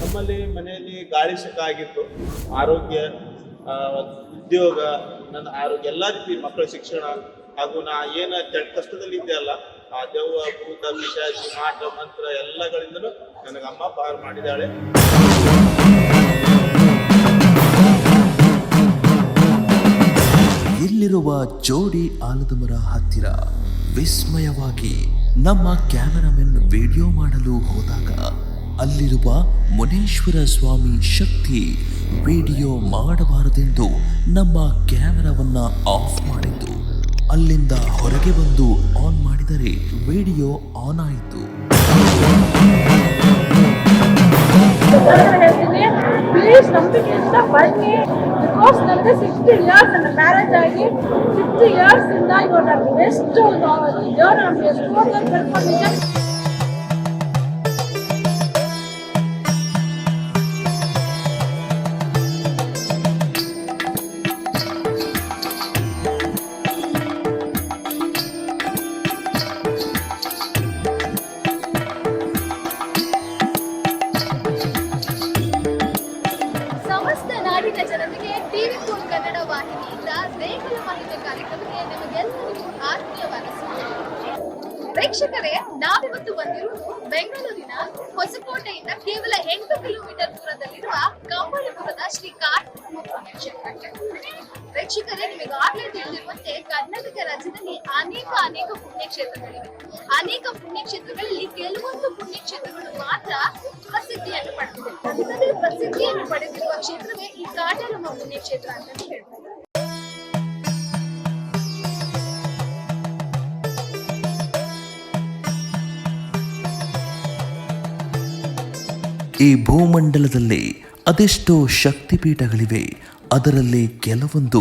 ನಮ್ಮಲ್ಲಿ ಮನೆಯಲ್ಲಿ ಗಾಳಿ ಶಕ ಆಗಿತ್ತು. ಆರೋಗ್ಯ ಉದ್ಯೋಗ, ನನ್ನ ಆರೋಗ್ಯ, ಎಲ್ಲ ರೀತಿ ಮಕ್ಕಳ ಶಿಕ್ಷಣ ಹಾಗೂ ನಾ ಏನ ಕಷ್ಟದಲ್ಲಿ ಇದ್ದೆ ಅಲ್ಲ, ಆ ದೆವ್ವ, ಭೂತ, ಪಿಶಾಚಿ ಮಾಟ ಮಂತ್ರ ಎಲ್ಲಗಳಿಂದಲೂ ಅಮ್ಮ ಪಾರು ಮಾಡಿದ್ದಾಳೆ. ಇಲ್ಲಿರುವ ಜೋಡಿ ಆಲದ ಮರ ಹತ್ತಿರ ವಿಸ್ಮಯವಾಗಿ ನಮ್ಮ ಕ್ಯಾಮೆರಾಮನ್ ವಿಡಿಯೋ ಮಾಡಲು ಹೋದಾಗ ಅಲ್ಲಿರುವ ಮುನೇಶ್ವರ ಸ್ವಾಮಿ ಶಕ್ತಿ ವಿಡಿಯೋ ಮಾಡಬಾರದೆಂದು ನಮ್ಮ ಕ್ಯಾಮೆರಾವನ್ನ ಆಫ್ ಮಾಡಿದ್ದು. ಅಲ್ಲಿಂದ ಹೊರಗೆ ಬಂದು ಆನ್ ಮಾಡಿದರೆ ವಿಡಿಯೋ ಆನ್ ಆಯಿತು. ಪ್ಲೀಸ್ ನಂಬಿಕೆಯಿಂದ ಬನ್ನಿ. ಬಿಕಾಸ್ ನನಗೆ ಸಿಕ್ಸ್ಟಿ ಇಯರ್ಸ್ ನನ್ನ ಮ್ಯಾರೇಜ್ ಆಗಿ ಸಿಕ್ಸ್ಟಿ ಇಯರ್ಸ್ ಇಂದ ಇವಾಗ ನಾನು ಎಷ್ಟು ದೇವ್ರು ನಮ್ಗೆ ಎಷ್ಟೋ ಕಳ್ಕೊಂಡಿದ್ದೆ ಕಾರ್ತಿಕ ಪುಣ್ಯಕ್ಷೇತ್ರಕ್ಕೆ ಪ್ರೇಕ್ಷಕರೇ ನಿಮಗಾಗಲೇ ತಿಳಿದಿರುವಂತೆ ಕರ್ನಾಟಕ ರಾಜ್ಯದಲ್ಲಿ ಅನೇಕ ಅನೇಕ ಪುಣ್ಯಕ್ಷೇತ್ರಗಳಿವೆ ಅನೇಕ ಪುಣ್ಯಕ್ಷೇತ್ರಗಳಲ್ಲಿ ಕೆಲವೊಂದು ಪುಣ್ಯಕ್ಷೇತ್ರಗಳು ಮಾತ್ರ ಪ್ರಸಿದ್ಧಿಯನ್ನು ಪಡೆದಿದೆ ಅಂಥದ್ದೇ ಪ್ರಸಿದ್ಧಿಯನ್ನು ಪಡೆದಿರುವ ಕ್ಷೇತ್ರವೇ ಈ ಕಾಟರಮ್ಮ ಪುಣ್ಯಕ್ಷೇತ್ರ ಅಂತ ಹೇಳ್ಬೋದು ಈ ಭೂಮಂಡಲದಲ್ಲಿ ಅದೆಷ್ಟೋ ಶಕ್ತಿಪೀಠಗಳಿವೆ. ಅದರಲ್ಲಿ ಕೆಲವೊಂದು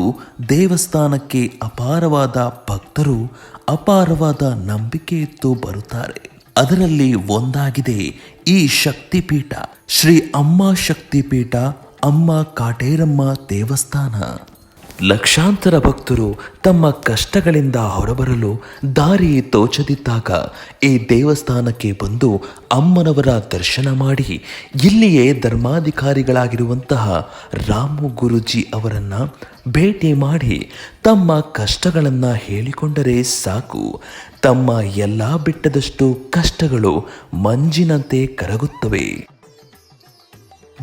ದೇವಸ್ಥಾನಕ್ಕೆ ಅಪಾರವಾದ ಭಕ್ತರು, ಅಪಾರವಾದ ನಂಬಿಕೆ ಇತ್ತು ಬರುತ್ತಾರೆ. ಅದರಲ್ಲಿ ಒಂದಾಗಿದೆ ಈ ಶಕ್ತಿಪೀಠ, ಶ್ರೀ ಅಮ್ಮ ಶಕ್ತಿಪೀಠ, ಅಮ್ಮ ಕಾಟೇರಮ್ಮ ದೇವಸ್ಥಾನ. ಲಕ್ಷಾಂತರ ಭಕ್ತರು ತಮ್ಮ ಕಷ್ಟಗಳಿಂದ ಹೊರಬರಲು ದಾರಿ ತೋಚದಿದ್ದಾಗ ಈ ದೇವಸ್ಥಾನಕ್ಕೆ ಬಂದು ಅಮ್ಮನವರ ದರ್ಶನ ಮಾಡಿ ಇಲ್ಲಿಯೇ ಧರ್ಮಾಧಿಕಾರಿಗಳಾಗಿರುವಂತಹ ರಾಮು ಗುರುಜಿ ಅವರನ್ನು ಭೇಟಿ ಮಾಡಿ ತಮ್ಮ ಕಷ್ಟಗಳನ್ನು ಹೇಳಿಕೊಂಡರೆ ಸಾಕು. ತಮ್ಮ ಎಲ್ಲ ಬಿಟ್ಟದಷ್ಟು ಕಷ್ಟಗಳು ಮಂಜಿನಂತೆ ಕರಗುತ್ತವೆ.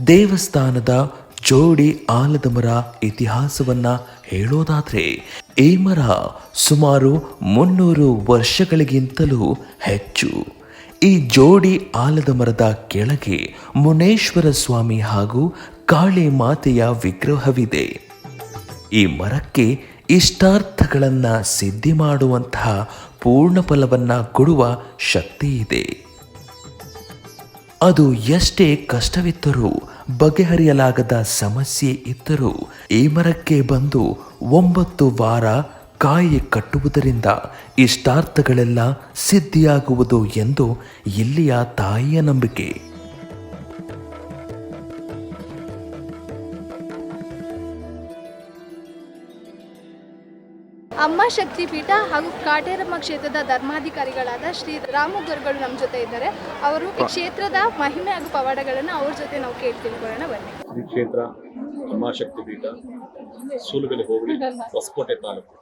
ದೇವಸ್ಥಾನದ ಜೋಡಿ ಆಲದ ಮರ ಇತಿಹಾಸವನ್ನ ಹೇಳೋದಾದ್ರೆ, ಈ ಮರ ಸುಮಾರು ಮುನ್ನೂರು ವರ್ಷಗಳಿಗಿಂತಲೂ ಹೆಚ್ಚು. ಈ ಜೋಡಿ ಆಲದ ಮರದ ಕೆಳಗೆ ಮುನೇಶ್ವರ ಸ್ವಾಮಿ ಹಾಗೂ ಕಾಳಿ ಮಾತೆಯ ವಿಗ್ರಹವಿದೆ. ಈ ಮರಕ್ಕೆ ಇಷ್ಟಾರ್ಥಗಳನ್ನು ಸಿದ್ಧಿ ಮಾಡುವಂತಹ ಪೂರ್ಣ ಫಲವನ್ನು ಕೊಡುವ ಶಕ್ತಿ ಇದೆ ಅದು ಎಷ್ಟೇ ಕಷ್ಟವಿದ್ದರೂ ಬಗೆಹರಿಯಲಾಗದ ಸಮಸ್ಯೆ ಇದ್ದರೂ ಈ ಮರಕ್ಕೆ ಬಂದು ಒಂಬತ್ತು ವಾರ ಕಾಯಿ ಕಟ್ಟುವುದರಿಂದ ಇಷ್ಟಾರ್ಥಗಳೆಲ್ಲ ಸಿದ್ಧಿಯಾಗುವುದು ಎಂದು ಇಲ್ಲಿಯ ತಾಯಿಯ ನಂಬಿಕೆ. ಅಮ್ಮ ಶಕ್ತಿಪೀಠ ಹಾಗೂ ಕಾಟೇರಮ್ಮ ಕ್ಷೇತ್ರದ ಧರ್ಮಾಧಿಕಾರಿಗಳಾದ ಶ್ರೀ ರಾಮು ಗುರುಗಳು ನಮ್ಮ ಜೊತೆ ಇದ್ದಾರೆ. ಅವರು ಈ ಕ್ಷೇತ್ರದ ಮಹಿಮೆ ಹಾಗೂ ಪವಾಡಗಳನ್ನು ಅವ್ರ ಜೊತೆ ನಾವು ಕೇಳಿ ತಿಳ್ಕೊಳ್ಳೋಣ, ಬನ್ನಿ. ಶ್ರೀ ಕ್ಷೇತ್ರ ಅಮ್ಮ ಶಕ್ತಿಪೀಠ ಸೂಲುಬೆಲೆ ಹೋಗಲಿ ಹೊಸಕೋಟೆ ತಾಲೂಕು,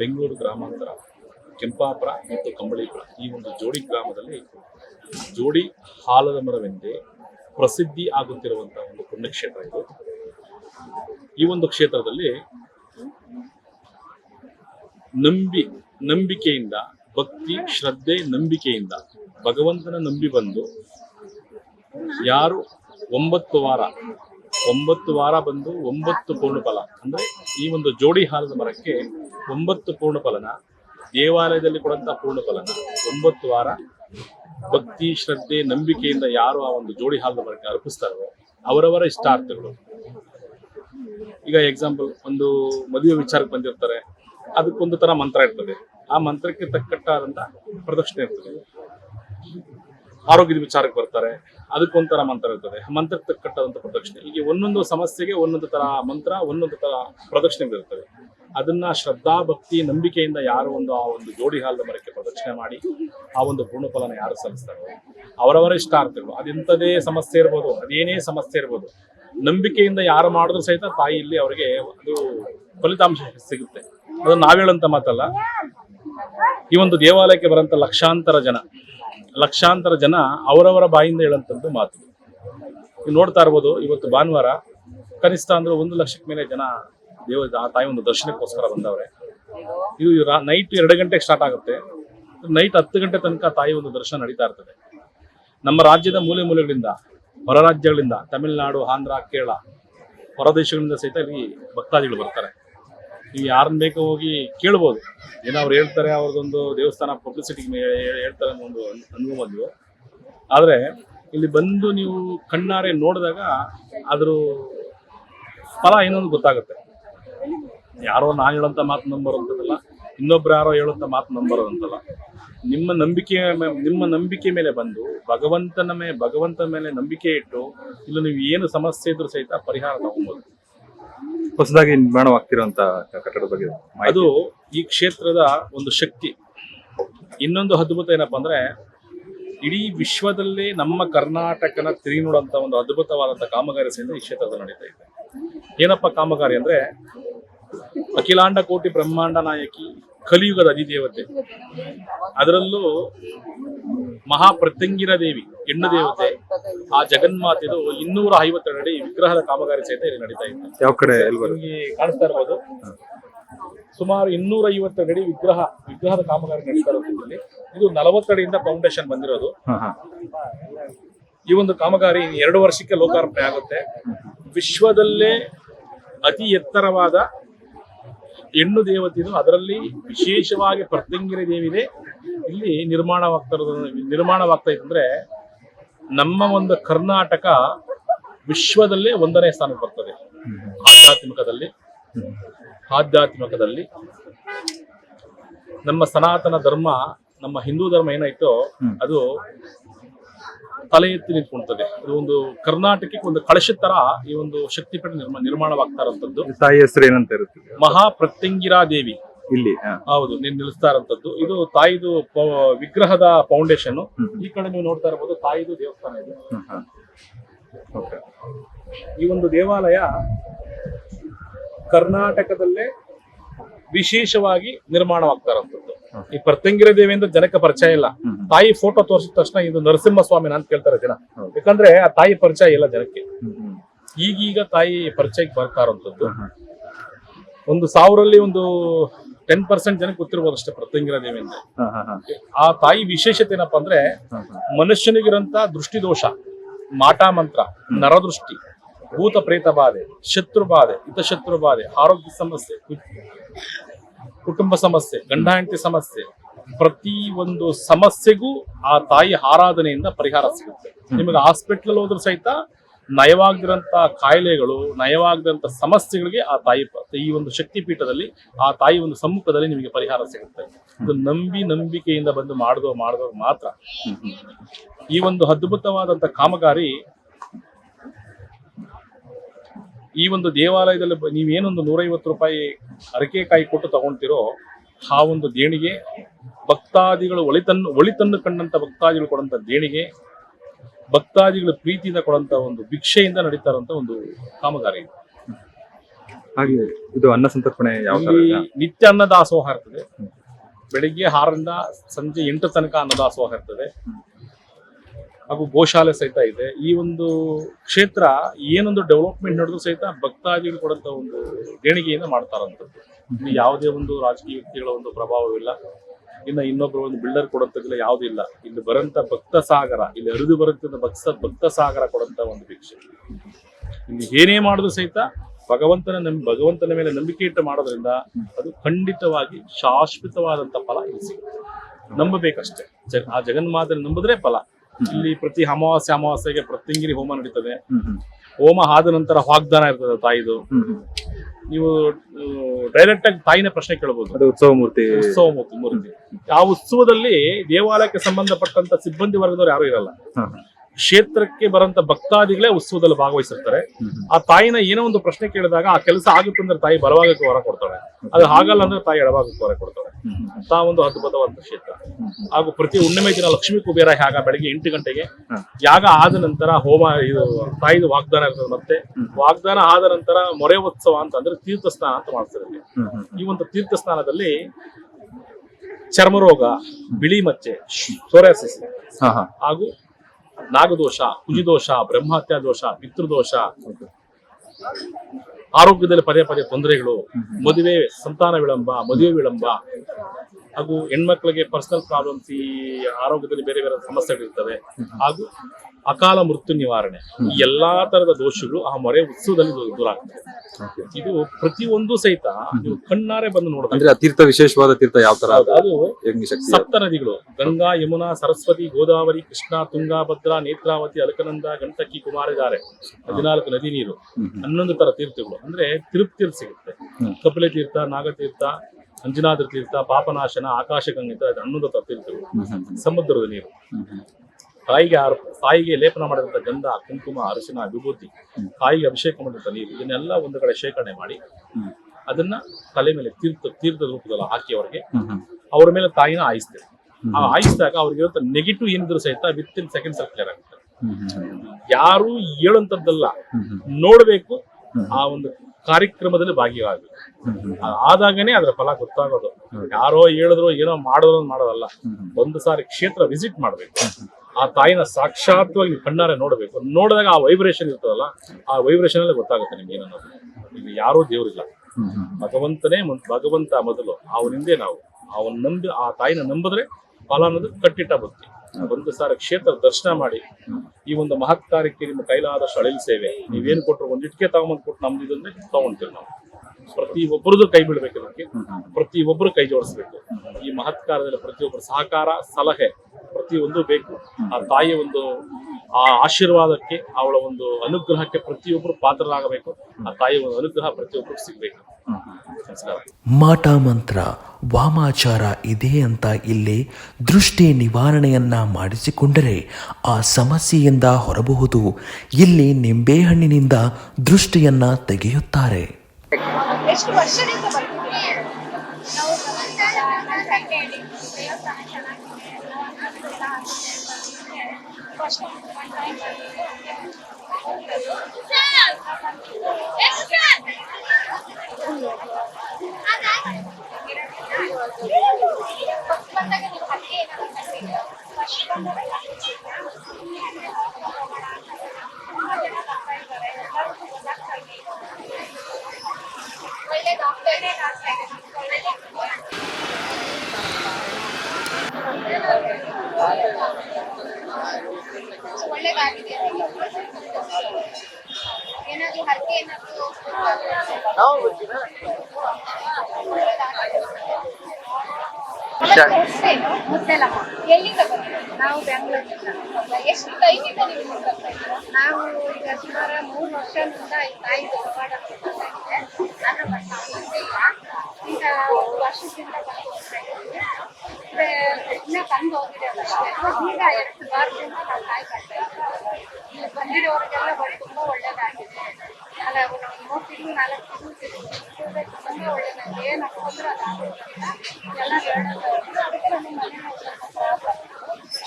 ಬೆಂಗಳೂರು ಗ್ರಾಮಾಂತರ, ಕೆಂಪಾಪುರ ಮತ್ತು ಕಂಬಳೀಪುರ. ಈ ಒಂದು ಜೋಡಿ ಗ್ರಾಮದಲ್ಲಿ ಜೋಡಿ ಹಾಲದ ಮರವೆಂದೇ ಪ್ರಸಿದ್ಧಿ ಆಗುತ್ತಿರುವಂತಹ ಒಂದು ಪುಣ್ಯಕ್ಷೇತ್ರ ಇದು. ಈ ಒಂದು ಕ್ಷೇತ್ರದಲ್ಲಿ ನಂಬಿ, ನಂಬಿಕೆಯಿಂದ, ಭಕ್ತಿ, ಶ್ರದ್ಧೆ, ನಂಬಿಕೆಯಿಂದ ಭಗವಂತನ ನಂಬಿ ಬಂದು ಯಾರು ಒಂಬತ್ತು ವಾರ ಒಂಬತ್ತು ವಾರ ಬಂದು ಒಂಬತ್ತು ಪೂರ್ಣಫಲ, ಅಂದ್ರೆ ಈ ಒಂದು ಜೋಡಿ ಹಾಲದ ಮರಕ್ಕೆ ಒಂಬತ್ತು ಪೂರ್ಣಫಲನ, ದೇವಾಲಯದಲ್ಲಿ ಕೊಡಂತ ಪೂರ್ಣಫಲನ, ಒಂಬತ್ತು ವಾರ ಭಕ್ತಿ, ಶ್ರದ್ಧೆ, ನಂಬಿಕೆಯಿಂದ ಯಾರು ಆ ಒಂದು ಜೋಡಿ ಹಾಲದ ಮರಕ್ಕೆ ಅರ್ಪಿಸ್ತಾರೋ ಅವರವರ ಇಷ್ಟಾರ್ಥಗಳು. ಈಗ ಎಕ್ಸಾಂಪಲ್ ಒಂದು ಮದುವೆ ವಿಚಾರಕ್ಕೆ ಬಂದಿರ್ತಾರೆ. ಅದಕ್ಕೊಂದು ತರ ಮಂತ್ರ ಇರ್ತದೆ. ಆ ಮಂತ್ರಕ್ಕೆ ತಕ್ಕಟ್ಟಾದಂತ ಪ್ರದಕ್ಷಿಣೆ ಇರ್ತದೆ. ಆರೋಗ್ಯದ ವಿಚಾರಕ್ಕೆ ಬರ್ತಾರೆ. ಅದಕ್ಕೊಂಥರ ಮಂತ್ರ ಇರ್ತದೆ. ಮಂತ್ರಕ್ಕೆ ತಕ್ಕಟ್ಟಾದಂಥ ಪ್ರದಕ್ಷಿಣೆ. ಹೀಗೆ ಒಂದೊಂದು ಸಮಸ್ಯೆಗೆ ಒಂದೊಂದು ತರ ಮಂತ್ರ, ಒಂದೊಂದು ತರ ಪ್ರದಕ್ಷಿಣೆ ಇರ್ತದೆ ಅದನ್ನ ಶ್ರದ್ಧಾ, ಭಕ್ತಿ, ನಂಬಿಕೆಯಿಂದ ಯಾರು ಒಂದು ಆ ಒಂದು ಜೋಡಿ ಹಾಲದ ಮರಕ್ಕೆ ಪ್ರದಕ್ಷಿಣೆ ಮಾಡಿ ಆ ಒಂದು ಪೂರ್ಣಫಲನ ಯಾರು ಸಲ್ಲಿಸ್ತಾರೋ? ಅವರವರ ಇಷ್ಟಾರ್ಥಗಳು. ಅದೆಂಥದೇ ಸಮಸ್ಯೆ ಇರ್ಬೋದು, ಅದೇನೇ ಸಮಸ್ಯೆ ಇರ್ಬೋದು. ನಂಬಿಕೆಯಿಂದ ಯಾರು ಮಾಡಿದ್ರು ಸಹಿತ ತಾಯಿ ಇಲ್ಲಿ ಅವರಿಗೆ ಅದು ಫಲಿತಾಂಶ ಸಿಗುತ್ತೆ. ಅದು ನಾವು ಹೇಳಂತ ಮಾತಲ್ಲ. ಈ ಒಂದು ದೇವಾಲಯಕ್ಕೆ ಬರಂತ ಲಕ್ಷಾಂತರ ಜನ ಲಕ್ಷಾಂತರ ಜನ ಅವರವರ ಬಾಯಿಂದ ಹೇಳಂತದ್ದು ಮಾತು. ನೀವು ನೋಡ್ತಾ ಇರ್ಬೋದು, ಇವತ್ತು ಭಾನುವಾರ ಕನಿಷ್ಠ ಅಂದ್ರೆ ಒಂದು ಲಕ್ಷಕ್ಕೆ ಮೇಲೆ ಜನ ದೇವ, ಆ ತಾಯಿ ಒಂದು ದರ್ಶನಕ್ಕೋಸ್ಕರ ಬಂದವ್ರೆ. ಇದು ನೈಟ್ ಎರಡು ಗಂಟೆಗೆ ಸ್ಟಾರ್ಟ್ ಆಗುತ್ತೆ. ನೈಟ್ ಹತ್ತು ಗಂಟೆ ತನಕ ತಾಯಿ ಒಂದು ದರ್ಶನ ನಡೀತಾ ಇರ್ತದೆ. ನಮ್ಮ ರಾಜ್ಯದ ಮೂಲೆ ಮೂಲೆಗಳಿಂದ, ಹೊರ ರಾಜ್ಯಗಳಿಂದ, ತಮಿಳುನಾಡು, ಆಂಧ್ರ, ಕೇರಳ, ಹೊರ ದೇಶಗಳಿಂದ ಸಹಿತ ಇಲ್ಲಿ ಭಕ್ತಾದಿಗಳು ಬರ್ತಾರೆ. ನೀವು ಯಾರನ್ನ ಬೇಕೋ ಹೋಗಿ ಕೇಳ್ಬೋದು. ಏನೋ ಅವ್ರು ಹೇಳ್ತಾರೆ, ಅವ್ರದ್ದೊಂದು ದೇವಸ್ಥಾನ ಪಬ್ಲಿಸಿಟಿ ಹೇಳ್ತಾರೆ ಅನ್ನೋ ಒಂದು ಅನ್- ಅನುಭವ ಬಂದು ಆದರೆ ಇಲ್ಲಿ ಬಂದು ನೀವು ಕಣ್ಣಾರೆ ನೋಡಿದಾಗ ಅದ್ರ ಫಲ ಏನೊಂದು ಗೊತ್ತಾಗುತ್ತೆ. ಯಾರೋ ನಾನು ಹೇಳೋಂಥ ಮಾತು ನಂಬರ್ ಅಂತದಲ್ಲ ಇನ್ನೊಬ್ರು ಯಾರೋ ಹೇಳೋಂಥ ಮಾತು ನಂಬರ್ ಅಂತಲ್ಲ ನಿಮ್ಮ ನಂಬಿಕೆ ನಿಮ್ಮ ನಂಬಿಕೆ ಮೇಲೆ ಬಂದು ಭಗವಂತನ ಮೇಲೆ ಭಗವಂತನ ಮೇಲೆ ನಂಬಿಕೆ ಇಟ್ಟು ಇಲ್ಲಿ ನೀವು ಏನು ಸಮಸ್ಯೆ ಇದ್ರೂ ಸಹಿತ ಪರಿಹಾರ ತಗೊಬೋದು. ಹೊಸದಾಗಿ ನಿರ್ಮಾಣವಾಗ್ತಿರುವಂತ ಕಟ್ಟಡದ ಬಗ್ಗೆ. ಅದು ಈ ಕ್ಷೇತ್ರದ ಒಂದು ಶಕ್ತಿ ಇನ್ನೊಂದು ಅದ್ಭುತ ಏನಪ್ಪಾ ಅಂದ್ರೆ, ಇಡೀ ವಿಶ್ವದಲ್ಲೇ ನಮ್ಮ ಕರ್ನಾಟಕನ ತಿರುಗಿ ನೋಡುವಂತ ಒಂದು ಕಾಮಗಾರಿ ಸಹಿತ ಈ ಕ್ಷೇತ್ರದಲ್ಲಿ ನಡೀತಾ ಇದೆ ಏನಪ್ಪ ಕಾಮಗಾರಿ ಅಂದ್ರೆ, ಅಖಿಲಾಂಡ ಕೋಟಿ ಬ್ರಹ್ಮಾಂಡ ನಾಯಕಿ ಕಲಿಯುಗದ ಅಧಿದೇವತೆ. ಅದರಲ್ಲೂ ಮಹಾಪ್ರತ್ಯಂಗಿರ ದೇವಿ ಹೆಣ್ಣು ದೇವತೆ ಆ ಜಗನ್ಮಾತೆದು ಇನ್ನೂರ ಐವತ್ತೆರಡು ಅಡಿ ವಿಗ್ರಹದ ಕಾಮಗಾರಿ ಸಹಿತ ಇಲ್ಲಿ ನಡೀತಾ ಇದೆ. ಯಾವ ಕಡೆ ನಿಮಗೆ ಕಾಣಿಸ್ತಾ ಇರ್ಬೋದು. ಸುಮಾರು ಇನ್ನೂರ ಐವತ್ತು ಅಡಿ ವಿಗ್ರಹ ವಿಗ್ರಹದ ಕಾಮಗಾರಿ ನಡೀತಾ ಇರೋದ್ರಲ್ಲಿ ಇದು ನಲವತ್ತಡಿಯಿಂದ ಫೌಂಡೇಶನ್ ಬಂದಿರೋದು. ಈ ಒಂದು ಕಾಮಗಾರಿ ಎರಡು ವರ್ಷಕ್ಕೆ ಲೋಕಾರ್ಪಣೆ ಆಗುತ್ತೆ. ವಿಶ್ವದಲ್ಲೇ ಅತಿ ಎತ್ತರವಾದ ಹೆಣ್ಣು ದೇವತಿದು ಅದರಲ್ಲಿ ವಿಶೇಷವಾಗಿ ಪ್ರತ್ಯಂಗಿರಿ ದೇವಿದೆ. ಇಲ್ಲಿ ನಿರ್ಮಾಣವಾಗ್ತಾ ನಿರ್ಮಾಣವಾಗ್ತಾ ಇದ್ರೆ ನಮ್ಮ ಒಂದು ಕರ್ನಾಟಕ ವಿಶ್ವದಲ್ಲೇ ಒಂದನೇ ಸ್ಥಾನಕ್ಕೆ ಬರ್ತದೆ. ಆಧ್ಯಾತ್ಮಿಕದಲ್ಲಿ ಆಧ್ಯಾತ್ಮಿಕದಲ್ಲಿ. ನಮ್ಮ ಸನಾತನ ಧರ್ಮ, ನಮ್ಮ ಹಿಂದೂ ಧರ್ಮ ಏನಾಯ್ತೋ ಅದು ತಲೆ ಎತ್ತಿ ನಿಂತ್ಕೊಳ್ತದೆ. ಇದು ಒಂದು ಕರ್ನಾಟಕಕ್ಕೆ ಒಂದು ಕಳಶದ ತರ ಈ ಒಂದು ಶಕ್ತಿಪೀಠ ನಿರ್ಮಾಣ ನಿರ್ಮಾಣವಾಗ್ತಾ ಇರುವಂತದ್ದು. ತಾಯಿ ಹೆಸರು ಏನಂತ ಇರುತ್ತೆ? ಮಹಾ ಪ್ರತ್ಯಂಗಿರಾ ದೇವಿ. ಇಲ್ಲಿ ಹೌದು ನೀನ್ ನಿಲ್ಲಿಸ್ತಾ ಇರುವಂತದ್ದು. ಇದು ತಾಯಿದು ವಿಗ್ರಹದ ಫೌಂಡೇಶನ್ ಈ ಕಡೆ ನೀವು ನೋಡ್ತಾ ಇರಬಹುದು ತಾಯಿದು ದೇವಸ್ಥಾನ ಇದೆ. ಈ ಒಂದು ದೇವಾಲಯ ಕರ್ನಾಟಕದಲ್ಲೇ ವಿಶೇಷವಾಗಿ ನಿರ್ಮಾಣವಾಗ್ತಾ ಇರೋಂಥದ್ದು. ಈ ಪ್ರತ್ಯಂಗಿರ ದೇವಿ ಅಂದ್ರೆ ಜನಕ್ಕೆ ಪರಿಚಯ ಇಲ್ಲ. ತಾಯಿ ಫೋಟೋ ತೋರಿಸಿದ ತಕ್ಷಣ ಇದು ನರಸಿಂಹ ಸ್ವಾಮಿನ ಅಂತ ಕೇಳ್ತಾರೆ ಜನ. ಯಾಕಂದ್ರೆ ಆ ತಾಯಿ ಪರಿಚಯ ಇಲ್ಲ ಜನಕ್ಕೆ. ಈಗೀಗ ತಾಯಿ ಪರಿಚಯಕ್ಕೆ ಬರ್ತಾ ಇರೋಂಥದ್ದು. ಒಂದು ಸಾವಿರಲ್ಲಿ ಒಂದು ಟೆನ್ ಪರ್ಸೆಂಟ್ ಜನಕ್ಕೆ ಗೊತ್ತಿರ್ಬೋದು ಅಷ್ಟೇ ಪ್ರತ್ಯಂಗಿರ ದೇವಿ ಹಾ. ಆ ತಾಯಿ ವಿಶೇಷತೆ ಏನಪ್ಪಾ ಅಂದ್ರೆ ಮನುಷ್ಯನಿಗಿರಂತ ದೃಷ್ಟಿದೋಷ ಮಾಟ ಮಂತ್ರ ನರದೃಷ್ಟಿ ಭೂತ ಪ್ರೇತ ಬಾಧೆ ಶತ್ರು ಬಾಧೆ ಹಿತಶತ್ರು ಬಾಧೆ ಆರೋಗ್ಯ ಸಮಸ್ಯೆ ಕುಟುಂಬ ಸಮಸ್ಯೆ ಗಂಡ ಹೆಂಡತಿ ಸಮಸ್ಯೆ ಪ್ರತಿ ಒಂದು ಸಮಸ್ಯೆಗೂ ಆ ತಾಯಿ ಆರಾಧನೆಯಿಂದ ಪರಿಹಾರ ಸಿಗುತ್ತೆ. ನಿಮಗೆ ಹಾಸ್ಪಿಟ್ಲಲ್ಲಿ ಹೋದ್ರು ಸಹಿತ ನಯವಾಗದಿರಂತ ಕಾಯಿಲೆಗಳು ನಯವಾಗದಂತ ಸಮಸ್ಯೆಗಳಿಗೆ ಆ ತಾಯಿ ಈ ಒಂದು ಶಕ್ತಿ ಪೀಠದಲ್ಲಿ ಆ ತಾಯಿ ಒಂದು ಸಮ್ಮುಖದಲ್ಲಿ ನಿಮಗೆ ಪರಿಹಾರ ಸಿಗುತ್ತೆ. ಇದು ನಂಬಿ ನಂಬಿಕೆಯಿಂದ ಬಂದು ಮಾಡಿದೋ ಮಾಡಿದವ್ರು ಮಾತ್ರ. ಈ ಒಂದು ಅದ್ಭುತವಾದಂತ ಕಾಮಗಾರಿ ಈ ಒಂದು ದೇವಾಲಯದಲ್ಲಿ ನೀವೇನೊಂದು ನೂರೈವತ್ತು ರೂಪಾಯಿ ಅರಕೆಕಾಯಿ ಕೊಟ್ಟು ತಗೊಳ್ತಿರೋ ಆ ಒಂದು ದೇಣಿಗೆ ಭಕ್ತಾದಿಗಳು ಒಳಿತನ್ನು ಒಳಿತನ್ನು ಕಂಡಂತ ಭಕ್ತಾದಿಗಳು ಕೊಡಂತ ದೇಣಿಗೆ ಭಕ್ತಾದಿಗಳು ಪ್ರೀತಿಯಿಂದ ಕೊಡಂತ ಒಂದು ಭಿಕ್ಷೆಯಿಂದ ನಡೀತಾ ಇರುವಂತ ಒಂದು ಕಾಮಗಾರಿ ಇದು. ಹಾಗೆ ಇದು ಅನ್ನ ಸಂತರ್ಪಣೆ? ನಿತ್ಯ ಅನ್ನದಾಸೋಹ ಇರ್ತದೆ ಬೆಳಿಗ್ಗೆ ಆರರಿಂದ ಸಂಜೆ ಎಂಟು ತನಕ ಅನ್ನದಾಸೋಹ ಇರ್ತದೆ ಹಾಗೂ ಗೋಶಾಲೆ ಸಹಿತ ಇದೆ. ಈ ಒಂದು ಕ್ಷೇತ್ರ ಏನೊಂದು ಡೆವಲಪ್ಮೆಂಟ್ ನಡೆದು ಸಹಿತ ಭಕ್ತಾದಿಗಳು ಕೊಡಂತ ಒಂದು ದೇಣಿಗೆಯಿಂದ ಮಾಡ್ತಾರಂಥದ್ದು ಯಾವುದೇ ಒಂದು ರಾಜಕೀಯ ವ್ಯಕ್ತಿಗಳ ಒಂದು ಪ್ರಭಾವವಿಲ್ಲ. ಇನ್ನ ಇನ್ನೊಬ್ಬರು ಒಂದು ಬಿಲ್ಡರ್ ಕೊಡಂತದಿಲ್ಲ ಯಾವುದೂ ಇಲ್ಲ. ಇಲ್ಲಿ ಬರಂತ ಭಕ್ತ ಸಾಗರ, ಇಲ್ಲಿ ಹರಿದು ಬರುತ್ತಿದ್ದ ಭಕ್ತ ಭಕ್ತ ಸಾಗರ ಕೊಡಂತ ಒಂದು ಭಿಕ್ಷೆ. ಇಲ್ಲಿ ಏನೇ ಮಾಡಿದ್ರು ಸಹಿತ ಭಗವಂತನ ನಮ್, ಭಗವಂತನ ಮೇಲೆ ನಂಬಿಕೆ ಇಟ್ಟು ಮಾಡೋದ್ರಿಂದ ಅದು ಖಂಡಿತವಾಗಿ ಶಾಶ್ವತವಾದಂತ ಫಲ ಇಲ್ಲಿ ಸಿಗುತ್ತೆ. ನಂಬಬೇಕಷ್ಟೇ. ಆ ಜಗನ್ಮಾತನ ನಂಬಿದ್ರೆ ಫಲ. ಇಲ್ಲಿ ಪ್ರತಿ ಅಮಾವಾಸ್ಯ ಅಮಾವಾಸ್ಯೆಗೆ ಪ್ರತ್ಯಂಗಿರಿ ಹೋಮ ನಡೀತದೆ. ಹ್ಮ್, ಆದ ನಂತರ ವಾಗ್ದಾನ ಇರ್ತದೆ ತಾಯಿದು. ನೀವು ಡೈರೆಕ್ಟ್ ಆಗಿ ತಾಯಿನ ಪ್ರಶ್ನೆ ಕೇಳಬಹುದು ಉತ್ಸವ ಮೂರ್ತಿ. ಉತ್ಸವ ಮೂರ್ತಿ ಮೂರ್ತಿ. ಆ ಉತ್ಸವದಲ್ಲಿ ದೇವಾಲಯಕ್ಕೆ ಸಂಬಂಧಪಟ್ಟಂತ ಸಿಬ್ಬಂದಿ ವರ್ಗದವ್ರು ಯಾರು ಇರಲ್ಲ. ಕ್ಷೇತ್ರಕ್ಕೆ ಬರಂತ ಭಕ್ತಾದಿಗಳೇ ಉತ್ಸವದಲ್ಲಿ ಭಾಗವಹಿಸಿರ್ತಾರೆ. ಆ ತಾಯಿನ ಏನೋ ಒಂದು ಪ್ರಶ್ನೆ ಕೇಳಿದಾಗ ಆ ಕೆಲಸ ಆಗುತ್ತೆ ಅಂದ್ರೆ ತಾಯಿ ಬರವಾಗಕ್ಕೆ ಹೊರ ಕೊಡ್ತಾಳೆ. ಅದು ಹಾಗಲ್ಲ ಅಂದ್ರೆ ತಾಯಿ ಎಡಭಾಗಕ್ಕೆ ಹೊರ ಕೊಡ್ತಾಳೆ. ತಾ ಒಂದು ಅದ್ಭುತವಾದ ಕ್ಷೇತ್ರ. ಹಾಗೂ ಪ್ರತಿ ಹುಣ್ಣಿಮೆ ದಿನ ಲಕ್ಷ್ಮೀ ಕುಬೇರ ಯಾಗ ಬೆಳಿಗ್ಗೆ ಎಂಟು ಗಂಟೆಗೆ ಯಾಗ ಆದ ನಂತರ ಹೋಮ ಇದು ತಾಯಿದು ವಾಗ್ದಾನ ಇರ್ತದೆ ಮತ್ತೆ ವಾಗ್ದಾನ ಆದ ನಂತರ ಮೊರೆ ಉತ್ಸವ ಅಂತ ಅಂದ್ರೆ ತೀರ್ಥ ಸ್ನಾನ ಅಂತ ಮಾಡ್ತಾರೆ. ಈ ಒಂದು ತೀರ್ಥ ಸ್ನಾನದಲ್ಲಿ ಚರ್ಮರೋಗ ಬಿಳಿ ಮಚ್ಚೆ ಸೋರಾಸಿಸ್ ಹಾಗೂ ನಾಗದೋಷ, ಕುಜಿದೋಷ, ಬ್ರಹ್ಮಹತ್ಯಾ ದೋಷ, ಪಿತೃದೋಷ, ಆರೋಗ್ಯದಲ್ಲಿ ಪದೇ ಪದೇ ತೊಂದರೆಗಳು, ಮದುವೆ ಸಂತಾನ ವಿಳಂಬ, ಮದುವೆ ವಿಳಂಬ, ಹಾಗೂ ಹೆಣ್ಮಕ್ಳಿಗೆ ಪರ್ಸನಲ್ ಪ್ರಾಬ್ಲಮ್ಸ್ ಈ ಆರೋಗ್ಯದಲ್ಲಿ ಬೇರೆ ಬೇರೆ ಸಮಸ್ಯೆಗಳಿರ್ತವೆ. ಹಾಗೂ ಅಕಾಲ ಮೃತ್ಯು ನಿವಾರಣೆ. ಈ ಎಲ್ಲಾ ತರದ ದೋಷಗಳು ಆ ಮೊರೆ ಉತ್ಸವದಲ್ಲಿ ದೂರ ಆಗ್ತದೆ ಇದು ಪ್ರತಿಯೊಂದು ಸಹಿತ ನೀವು ಕಣ್ಣಾರೆ ಬಂದು ನೋಡಬೇಕು. ಅಂದ್ರೆ ಆ ತೀರ್ಥ ವಿಶೇಷವಾದ ತೀರ್ಥ ಯಾವ ತರ? ಅದು ಸಪ್ತ ನದಿಗಳು. ಗಂಗಾ ಯಮುನಾ ಸರಸ್ವತಿ ಗೋದಾವರಿ ಕೃಷ್ಣ ತುಂಗಾ ಭದ್ರಾ ನೇತ್ರಾವತಿ ಅಲಕನಂದ ಗಂಟಕ್ಕಿ ಕುಮಾರಧಾರೆ ಹದಿನಾಲ್ಕು ನದಿ ನೀರು. ಹನ್ನೊಂದು ತರ ತೀರ್ಥಗಳು. ಅಂದ್ರೆ ತಿರುಪ್ತಿಯಲ್ಲಿ ಸಿಗುತ್ತೆ. ಕಪಿಲೆ ತೀರ್ಥ ನಾಗತೀರ್ಥ ಅಂಜನಾದ್ರ ತೀರ್ಥ ಪಾಪನಾಶನ ಅಂತ ಹನ್ನೊಂದು ತರ ತೀರ್ಥಗಳು. ಸಮುದ್ರದ ನೀರು. ತಾಯಿಗೆ ಆರ್- ತಾಯಿಗೆ ಲೇಪನ ಮಾಡಿದಂತ ಗಂಧ ಕುಂಕುಮ ಅರಸಿನ ವಿಭೂತಿ ತಾಯಿಗೆ ಅಭಿಷೇಕ ಮಾಡಿದಂತ ನೀರು ಇದನ್ನೆಲ್ಲ ಒಂದು ಕಡೆ ಶೇಖರಣೆ ಮಾಡಿ ಅದನ್ನ ತಲೆ ಮೇಲೆ ತೀರ್ಥ ತೀರ್ಥದ ರೂಪದಲ್ಲಿ ಹಾಕಿ ಅವರಿಗೆ ಅವ್ರ ಮೇಲೆ ತಾಯಿನ ಆಯಿಸ್ತೇವೆ ಆ ಆಯಿಸಿದಾಗ ಅವ್ರಿಗೆ ಇವತ್ತು ನೆಗೆಟಿವ್ ಏನಿದ್ರು ಸಹಿತ ವಿತ್ ಇನ್ ಸೆಕೆಂಡ್ಸ್ ಅಲ್ಲಿ ಕ್ಲಿಯರ್ ಆಗುತ್ತೆ. ಯಾರು ಹೇಳುವಂತದ್ದಲ್ಲ ನೋಡ್ಬೇಕು ಆ ಒಂದು ಕಾರ್ಯಕ್ರಮದಲ್ಲಿ ಭಾಗಿಯಾಗಬೇಕು. ಆದಾಗನೇ ಅದರ ಫಲ ಗೊತ್ತಾಗೋದು. ಯಾರೋ ಹೇಳಿದ್ರು ಏನೋ ಮಾಡೋದು ಮಾಡೋದಲ್ಲ ಒಂದು ಸಾರಿ ಕ್ಷೇತ್ರ ವಿಸಿಟ್ ಮಾಡ್ಬೇಕು. ಆ ತಾಯಿನ ಸಾಕ್ಷಾತ್ವಾಗಿ ಕಣ್ಣಾರೆ ನೋಡಬೇಕು. ನೋಡಿದಾಗ ಆ ವೈಬ್ರೇಷನ್ ಇರ್ತದಲ್ಲ, ಆ ವೈಬ್ರೇಷನ್ ಅಲ್ಲಿ ಗೊತ್ತಾಗುತ್ತೆ ನಿಮ್ಗೆ ಏನನ್ನೋದು. ಇಲ್ಲಿ ಯಾರೂ ದೇವರಿಲ್ಲ. ಭಗವಂತನೇ ಭಗವಂತ ಮೊದಲು, ಅವನಿಂದೇ ನಾವು. ಅವನ್ ನಂಬಿ, ಆ ತಾಯಿನ ನಂಬಿದ್ರೆ ಫಲ ಅನ್ನೋದು ಕಟ್ಟಿಟ್ಟ ಭಕ್ತಿ. ಒಂದು ಸಾರಿ ಕ್ಷೇತ್ರ ದರ್ಶನ ಮಾಡಿ, ಈ ಒಂದು ಮಹತ್ ಕಾರ್ಯಕ್ಕೆ ನಿಮ್ಮ ಕೈಲಾದಷ್ಟು ಅಳಿಲ್ ಸೇವೆ. ನೀವೇನು ಕೊಟ್ಟರು ಒಂದ್ ತಗೊಂಬಂದ್ ಕೊಟ್ಟು ನಮ್ದು ಇದನ್ನೇ ತಗೊಂತೀವಿ ನಾವು. ಪ್ರತಿ ಒಬ್ಬರದ್ದು ಕೈ ಬಿಡಬೇಕು ಇದಕ್ಕೆ. ಪ್ರತಿ ಒಬ್ಬರು ಕೈ ಜೋಡಿಸ್ಬೇಕು. ಈ ಮಹತ್ಕಾರದಲ್ಲಿ ಪ್ರತಿಯೊಬ್ಬರ ಸಹಕಾರ ಸಲಹೆ ಪ್ರತಿಯೊಂದು ಬೇಕು. ಆ ತಾಯಿಯ ಒಂದು ಆ ಆಶೀರ್ವಾದಕ್ಕೆ ಅವಳ ಒಂದು ಅನುಗ್ರಹಕ್ಕೆ ಪ್ರತಿಯೊಬ್ಬರು ಪಾತ್ರರಾಗಬೇಕು. ಆ ತಾಯಿಯ ಒಂದು ಅನುಗ್ರಹ ಪ್ರತಿಯೊಬ್ಬರು ಸಿಗಬೇಕು. ನಮಸ್ಕಾರ. ಮಾಟ ಮಂತ್ರ ವಾಮಾಚಾರ ಇದೆ ಅಂತ ಇಲ್ಲಿ ದೃಷ್ಟಿ ನಿವಾರಣೆಯನ್ನ ಮಾಡಿಸಿಕೊಂಡರೆ ಆ ಸಮಸ್ಯೆಯಿಂದ ಹೊರಬಹುದು. ಇಲ್ಲಿ ನಿಂಬೆಹಣ್ಣಿನಿಂದ ದೃಷ್ಟಿಯನ್ನ ತೆಗೆಯುತ್ತಾರೆ. ಎಷ್ಟು ವರ್ಷದಿಂದ ಬರ್ತೀವಿ ನಾವು ಸಂತೆ ಹೇಳಿ ದೇವಸ್ಥಾನ ಚೆನ್ನಾಗಿದೆ ಫಸ್ಟ್ ಒನ್ ಟೈಮ್ ಫಸ್ಟ್ ಬಂದಾಗ ನೀವು ಹಕ್ಕೆ ಏನಾದ್ರು ಕಟ್ಟಿದ್ರೆ ಫಸ್ಟ್ ಬಂದಾಗ ಒಳ್ಳೇದಾಗಿದೆ ಏನಾದ್ರು ಹರಕೆ ಏನಾದ್ರು ಬಂದಿರೋದು ನಾವು ಬೆಂಗಳೂರಿಂದ ಎಷ್ಟು ಟೈಮಿಂದ ನೀವು ಇಲ್ಲಿ ಇದ್ದೀರಾ? ನಾವು ಈಗ ಸುಮಾರು ಮೂರು ವರ್ಷದಿಂದ ಈ ತಾಯಿ ಆದ್ರೆ ಬರ್ತಾ ಇರ್ಲಿಲ್ಲ. ಈಗ ಒಂದು ವರ್ಷದಿಂದ ಬಂದು ಹೋಗ್ತಾ ಇದ್ದೀವಿ. ಇನ್ನ ಬಂದು ಹೋಗಿರೋದು ಅಷ್ಟೇ. ಈಗ ಎರಡು ವಾರದಿಂದ ನಾವು ತಾಯಿ ಇದ್ದೀವಿ. ಇಲ್ಲಿ ಬಂದಿರೋರಿಗೆಲ್ಲ ತುಂಬ ಒಳ್ಳೇದಾಗಿದೆ. ಅಲ್ಲ ಮೂರು ನಾಲ್ಕು ತಿಂಗಳು ತುಂಬಾ ಏನು ಹಾಕೊಂಡ್ರೆ ಅದಾಗುತ್ತೆ ಅಂತ ಎಲ್ಲ ಅದಕ್ಕೆ ನಮ್ಮ ಮನೆ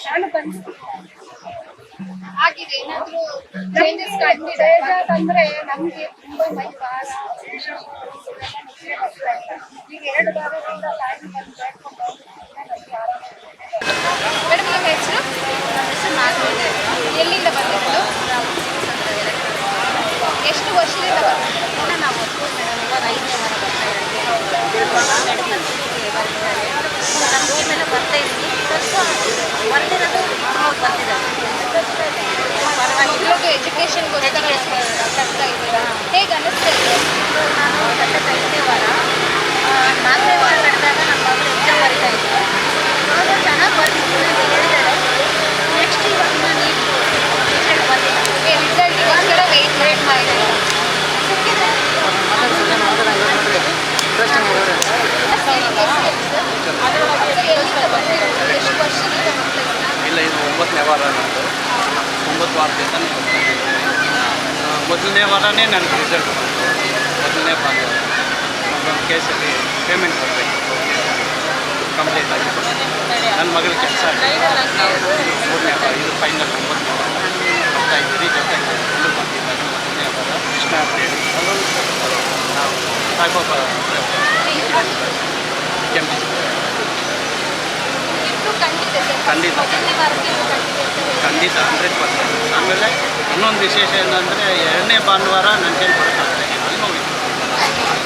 ನಾನು ಬಂದು ಆಗಿದೆ. ಏನಾದ್ರೂ ಚೇಂಜಸ್ ಕಂಡಿದೆ ಅಂದ್ರೆ ನಮ್ಗೆ ತುಂಬಾ ಮೈ ಭಾರ ಈಗ ಎರಡು ವಾರದಿಂದ ತಾಯಿ ಬೇಡ್ಕೊಂಡು ಮೇಡಮ್ ನಿಮ್ಮ ಹೆಸರು ಎಲ್ಲಿಂದ ಬಂದಿರೋದು ಎಷ್ಟು ವರ್ಷದಿಂದ ಬಂದಿರೋದು ನಾವು ಇವಾಗ ಐದನೇ ವಾರ ಬರ್ತಾ ಇದ್ದೀವಿ ನಮ್ಮ ಮೇಲೆ ಬರ್ತಾ ಇದ್ವಿ ಬರ್ತಿರೋದು ಅವ್ರು ಬರ್ತಿದ್ದಾರೆ ಮಕ್ಕಳಿಗೆ ಎಜುಕೇಶನ್ಗೋಸ್ಕರ ಕಟ್ತಾ ಇದ್ದೀರಾ ಹೇಗೆ ಅನ್ನಿಸ್ತಾ ಇದೆ ನಾನು ಕಟ್ಟದ ಐದನೇ ವಾರ ಆ, ನಾಲ್ಕನೇ ವಾರ ಕಟ್ಟಿದಾಗ ನಮ್ಮ ಮಗಳು ಎಕ್ಸಾಮ್ ಬರೀತಾ ಇದ್ದರು ಇವಾಗ ಚೆನ್ನಾಗಿ ಬರ್ತಿದ್ರು ಅಂತ ಹೇಳಿದ್ದಾರೆ ನೆಕ್ಸ್ಟ್ ಇವಾಗ ನೀಟ್ ರಿಸಲ್ಟ್ ಬಂದಿಲ್ಲ ರಿಸಲ್ಟ್ಗೋಸ್ಕರ ವೆಯ್ಟ್ ವೇಟ್ ಮಾಡಿದ್ದೀರಾ ಎಷ್ಟು ವರ್ಷದಿಂದ ಇಲ್ಲ ಇದು ಒಂಬತ್ತನೇ ವಾರ ನಮ್ಮದು ಒಂಬತ್ತು ಸ್ವಾರ್ಥದಿಂದ ಮೊದಲನೇ ವಾರನೇ ನನಗೆ ರಿಸಲ್ಟ್ ಬಂತು. ಮೊದಲನೇ ಭಾನುವಾರ ಒಂದೊಂದು ಕೇಸಲ್ಲಿ ಪೇಮೆಂಟ್ ಬರಬೇಕು ಕಂಪ್ಲೀಟ್ ಆಗಿ ನನ್ನ ಮಗಳ ಕೆಲಸ ಮೂರನೇ ವಾರ, ಇದು ಫೈನಲ್ ಒಂಬತ್ತನೇ ವಾರ. ಬರ್ತಾ ಇದ್ದೀರಿ, ಜೊತೆಗೆ ಎಲ್ಲೂ ಬಂದಿದ್ದಾರೆ ಮೊದಲನೇ ವಾರ ಕೃಷ್ಣ ಅಂತ ಹೇಳಿ ನಾವು ಸಾಯಿಬಾಬಾ ಕೆಂಪಿ ಇಬ್ರು ಖಂಡಿತ ಖಂಡಿತ. ಹಂಡ್ರೆಡ್ ಪರ್ಸೆಂಟ್ ಆಮೇಲೆ ಇನ್ನೊಂದು ವಿಶೇಷ ಏನಂದರೆ ಎರಡನೇ ಭಾನುವಾರ ನನ್ನ ಜೇನು ಬರೋಕ್ಕಾಗಲ್ಲ ಅಲ್ಲಿ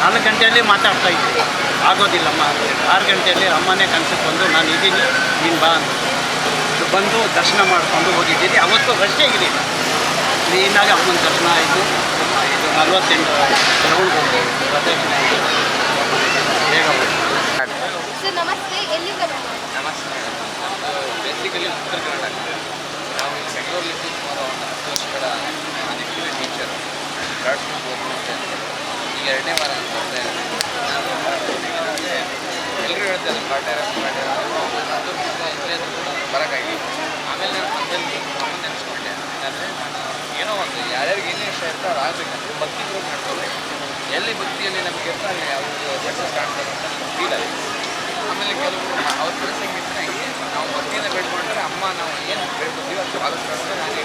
ನಾಲ್ಕು ಗಂಟೆಯಲ್ಲಿ ಮಾತಾಡ್ತಾ ಇದ್ದೆ. ಆಗೋದಿಲ್ಲಮ್ಮ. ಆರು ಗಂಟೆಯಲ್ಲಿ ಅಮ್ಮನೇ ಕನಸಕ್ಕೆ ಬಂದು ನಾನು ಇದ್ದೀನಿ ನೀನು ಬಾ ಅಂತ. ಬಂದು ದರ್ಶನ ಮಾಡಿಕೊಂಡು ಹೋಗಿದ್ದೀನಿ ಅವತ್ತು ರಷ್ಟೇ ಇರಲಿಲ್ಲ ಕ್ಲೀನಾಗಿ ಅಮ್ಮನ ದರ್ಶನ ಆಯಿತು. ಇದು ನಲ್ವತ್ತೆಂಟು ಗ್ರೌಂಡ್ ಹೋಗಿ ಪ್ರದಕ್ಷಿಣೆ ಆಯಿತು ಬೇಗ ಹೋಗಿ. ನಮಸ್ತೆ. ಎಲ್ಲಿಂದ ಬೇಸಿಕಲಿ ಉತ್ತರ ಕರ್ನಾಟಕ ನಾವು ಇಲ್ಲಿ ಬೆಂಗಳೂರಲ್ಲಿ ಸುಮಾರು ಒಂದು ಹತ್ತು ವರ್ಷಗಳ ನಾನು ಆ್ಯಕ್ಚುಲಿ ಟೀಚರ್ ಸ್ಕೂಲ್ ಫೋರ್ತ್ ಈಗ ಎರಡನೇ ವಾರ ಅಂತ ಇದ್ದೀನಿ ನಾನು ಎಲ್ಲರೂ ಹೇಳ್ತಾರೆ ಪಾಠ ಪಾಠ ಅದು ಇಲ್ಲೇ ಬರೋಕ್ಕಾಗಿ ಆಮೇಲೆ ನಾನು ಮನೆಯಲ್ಲಿ ಅಮ್ಮನ ನೆನೆಸ್ಕೊಂಡೆ. ಯಾಕಂದರೆ ಏನೋ ಒಂದು, ಯಾರ್ಯಾರಿಗೆ ಏನೇ ಇಷ್ಟ ಇರ್ತಾ ಅವ್ರು ಆಗಬೇಕಂದ್ರೆ ಭಕ್ತಿ ಗ್ರೂಪ್ ಮಾಡ್ಕೋಬೇಕು ಎಲ್ಲಿ ಭಕ್ತಿಯಲ್ಲಿ ನಮಗೆ ಇರ್ತಾರೆ ಯಾವುದು ಸಕ್ಸಸ್ ಕಾಣ್ತಾರೆ ಅಂತ ನನಗೆ ಫೀಲ್ ಆಯಿತು ಆಮೇಲೆ ಕೆಲವರು ಅವ್ರ ಪರಿಸ್ಥಿತಿ ಹೆಂಗೆ ನಾವು ಭಕ್ತಿಯಿಂದ ಬೇಡ್ಕೊಂಡ್ರೆ ಅಮ್ಮ ನಾವು ಏನು ಬೇಡ್ಕೊತೀವಿ ಅದು ಪಾಲಿಸ್ಕೊಂಡು ನಾನು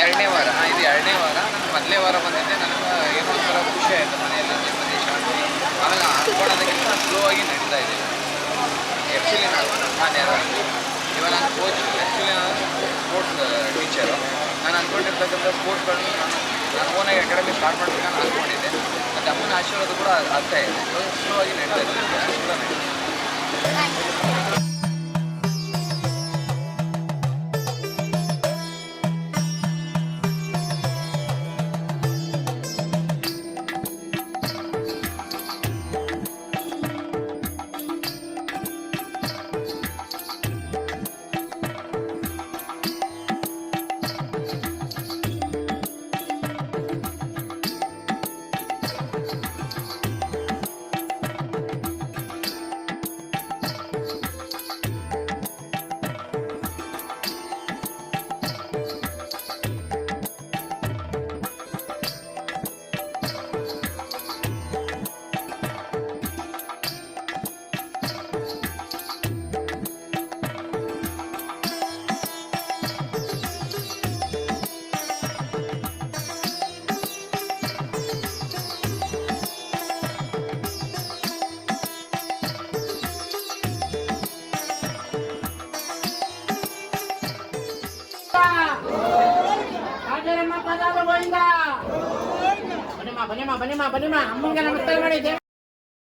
ಎರಡನೇ ವಾರ, ಹಾಂ, ಇದು ಎರಡನೇ ವಾರ. ನಾನು ಮೊದಲೇ ವಾರ ಬಂದಿದ್ದೆ. ನನಗೆ ಏನೋ ಒಂಥರ ಖುಷಿ ಆಯಿತು ಮನೆಯಲ್ಲಿ ನೆಮ್ಮದಿ ಶಾಂತಿ. ಆಮೇಲೆ ಅನ್ಕೊಳ್ಳೋದಕ್ಕಿಂತ ಸ್ಲೋ ಆಗಿ ನಡೀತಾ ಇದೆ ಆ್ಯಕ್ಚುಲಿ ನಾನು ನಾನು ಇವಾಗ ನಾನು ಕೋಚ್ ಆ್ಯಕ್ಚುಲಿ ನಾನು ಸ್ಪೋರ್ಟ್ಸ್ ಟೀಚರು ನಾನು ಅಂದ್ಕೊಂಡಿರ್ತಕ್ಕಂಥ ಸ್ಪೋರ್ಟ್ಸ್ಗಳನ್ನ ನಾನು ನಾನು ಓನಾಗಿ ಅಕಾಡೆಮಿ ಸ್ಟಾರ್ಟ್ ಮಾಡಬೇಕಂತ ಅಂದ್ಕೊಂಡಿದ್ದೆ ಅಮ್ಮನ ಆಶೀರ್ವಾದ ಕೂಡ ಆಗ್ತಾ ಇದೆ. ಸ್ಲೋ ಆಗಿ ನಡೀತಾ ಇದೆ. ಬನ್ನಿಮ್ಮ ಬನ್ನಿಮ್ಮ ಬನ್ನಿಮ್ಮ ಅಮ್ಮಂಗೆ ನಮಸ್ಕಾರ ಮಾಡಿ ದೇವ